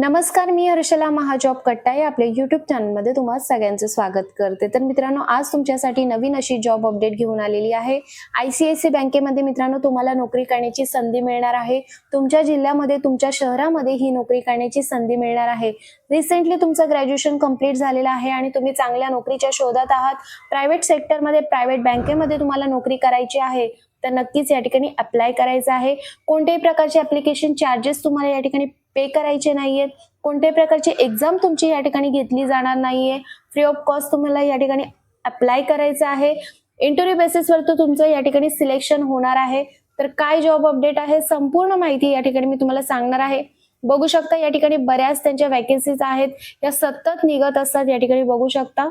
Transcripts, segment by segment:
नमस्कार मी हर्षला महाजॉब कट्टा या आपल्या युट्यूब चॅनलमध्ये तुम्हा सगळ्यांचं स्वागत करते. तर मित्रांनो आज तुमच्यासाठी नवीन अशी जॉब अपडेट घेऊन आलेली आहे. आय सी आय सी बँकेमध्ये मित्रांनो तुम्हाला नोकरी करण्याची संधी मिळणार आहे. तुमच्या जिल्ह्यामध्ये तुमच्या शहरामध्ये ही नोकरी करण्याची संधी मिळणार आहे. रिसेंटली तुमचं ग्रॅज्युएशन कंप्लीट झालेलं आहे आणि तुम्ही चांगल्या नोकरीच्या शोधात आहात. प्रायव्हेट सेक्टरमध्ये प्रायव्हेट बँकेमध्ये तुम्हाला नोकरी करायची आहे. तर नक्कीच या ठिकाणी अप्लाय करायचं आहे. कोणत्याही प्रकारचे ॲप्लिकेशन चार्जेस तुम्हाला या ठिकाणी पे करायचे नाहीयेत. कोणत्याही प्रकारची एक्झाम तुमची या ठिकाणी घेतली जाणार नाहीये. फ्री ऑफ कॉस्ट तुम्हाला या ठिकाणी अप्लाय करायचं आहे. इंटरव्ह्यू बेसिसवर तर तुमचं या ठिकाणी सिलेक्शन होणार आहे. तर काय जॉब अपडेट आहे संपूर्ण माहिती या ठिकाणी मी तुम्हाला सांगणार आहे. बघू शकता या ठिकाणी बऱ्याच त्यांच्या वॅकेन्सीज आहेत. या सतत निघत असतात या ठिकाणी बघू शकता.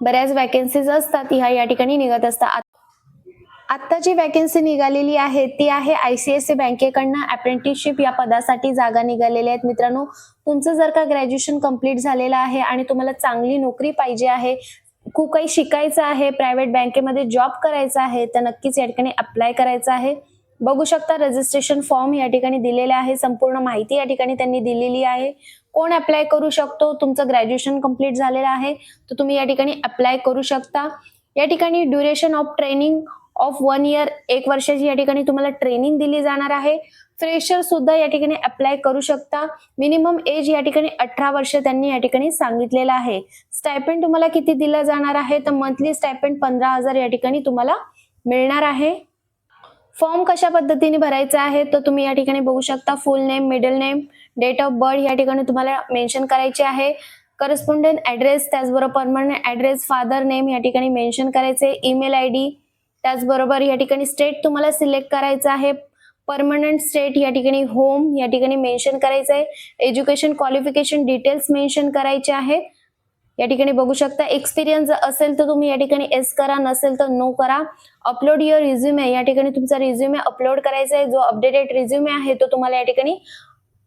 बऱ्याच वॅकेन्सीज असतात ह्या या ठिकाणी निघत असतात. आत्ता जी वॅकन्सी निघालेली आहे ती आहे आयसीआयसी बँकेकडनं अप्रेंटिसशिप या पदासाठी जागा निघालेल्या आहेत. मित्रांनो तुमचं जर का ग्रॅज्युएशन कंप्लीट झालेलं आहे आणि तुम्हाला चांगली नोकरी पाहिजे आहे खूप काही शिकायचं आहे प्रायव्हेट बँकेमध्ये जॉब करायचा आहे तर नक्कीच या ठिकाणी अप्लाय करायचं आहे. बघू शकता रजिस्ट्रेशन फॉर्म या ठिकाणी दिलेला आहे संपूर्ण माहिती या ठिकाणी त्यांनी दिलेली आहे. कोण अप्लाय करू शकतो? तुमचं ग्रॅज्युएशन कंप्लीट झालेलं आहे तर तुम्ही या ठिकाणी अप्लाय करू शकता. या ठिकाणी duration of training of one year एक वर्षाची या ठिकाणी तुम्हाला ट्रेनिंग दिली जाणार आहे. फ्रेशर सुद्धा या ठिकाणी अप्लाय करू शकता. मिनिमम एज या ठिकाणी अठरा वर्ष त्यांनी या ठिकाणी सांगितलेलं आहे. स्टायपेंड तुम्हाला किती दिला जाणार आहे? तर मंथली स्टायपेंड पंधरा हजार या ठिकाणी तुम्हाला मिळणार आहे. फॉर्म कशा पद्धतीने भरायचा आहे? तर तुम्ही या ठिकाणी बघू शकता. Full name middle name date of birth या ठिकाणी तुम्हाला मेन्शन करायचे आहे. करस्पॉन्डंट ऍड्रेस त्याचबरोबर परमनंट ऍड्रेस फादर नेम या ठिकाणी मेन्शन करायचे. ईमेल आय डी त्याचबरोबर या ठिकाणी स्टेट तुम्हाला सिलेक्ट करायचं आहे. परमनंट स्टेट या ठिकाणी होम या ठिकाणी मेन्शन करायचं आहे. एज्युकेशन क्वालिफिकेशन डिटेल्स मेन्शन करायचे आहे. या ठिकाणी बघू शकता एक्सपिरियन्स असेल तर तुम्ही या ठिकाणी एस करा नसेल तर नो करा. अपलोड युअर रिझ्युमे या ठिकाणी तुमचा रिझ्युमे अपलोड करायचा आहे. जो अपडेटेड रिझ्युमे आहे तो तुम्हाला या ठिकाणी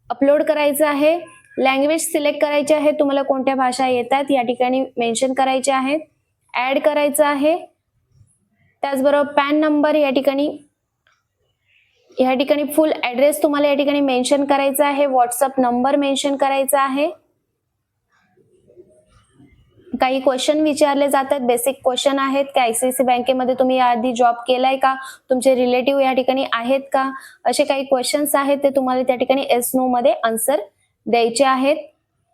अपलोड करायचा आहे. लँग्वेज सिलेक्ट करायची आहे तुम्हाला कोणत्या भाषा येतात या ठिकाणी मेन्शन करायचे आहेत ऍड करायचं आहे. त्याचबरोबर पॅन नंबर या ठिकाणी या ठिकाणी फुल ऍड्रेस तुम्हाला या ठिकाणी मेन्शन करायचा आहे. व्हॉट्सअप नंबर मेन्शन करायचा आहे. काही क्वेश्चन विचारले जातात. बेसिक क्वेश्चन आहेत. की आयसीआयसी बँकेमध्ये तुम्ही याआधी जॉब केलाय का? तुमचे रिलेटिव्ह या ठिकाणी आहेत का? असे काही क्वेश्चन्स आहेत ते तुम्हाला त्या ठिकाणी एस नो मध्ये आन्सर द्यायचे आहेत.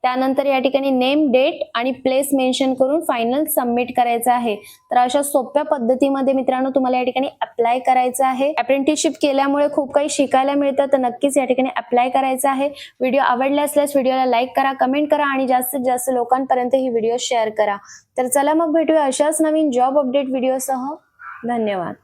त्यानंतर या ठिकाणी नेम डेट आणि प्लेस मेन्शन करून फायनल सबमिट करायचं आहे. तर अशा सोप्या पद्धतीमध्ये मित्रांनो तुम्हाला या ठिकाणी अप्लाय करायचं आहे. अप्रेंटिसशिप केल्यामुळे खूप काही शिकायला मिळतं तर नक्कीच या ठिकाणी अप्लाय करायचं आहे. व्हिडिओ आवडला असल्यास व्हिडिओला लाईक करा कमेंट करा आणि जास्तीत जास्त लोकांपर्यंत ही व्हिडिओ शेअर करा. तर चला मग भेटूया अशाच नवीन जॉब अपडेट व्हिडिओसह धन्यवाद.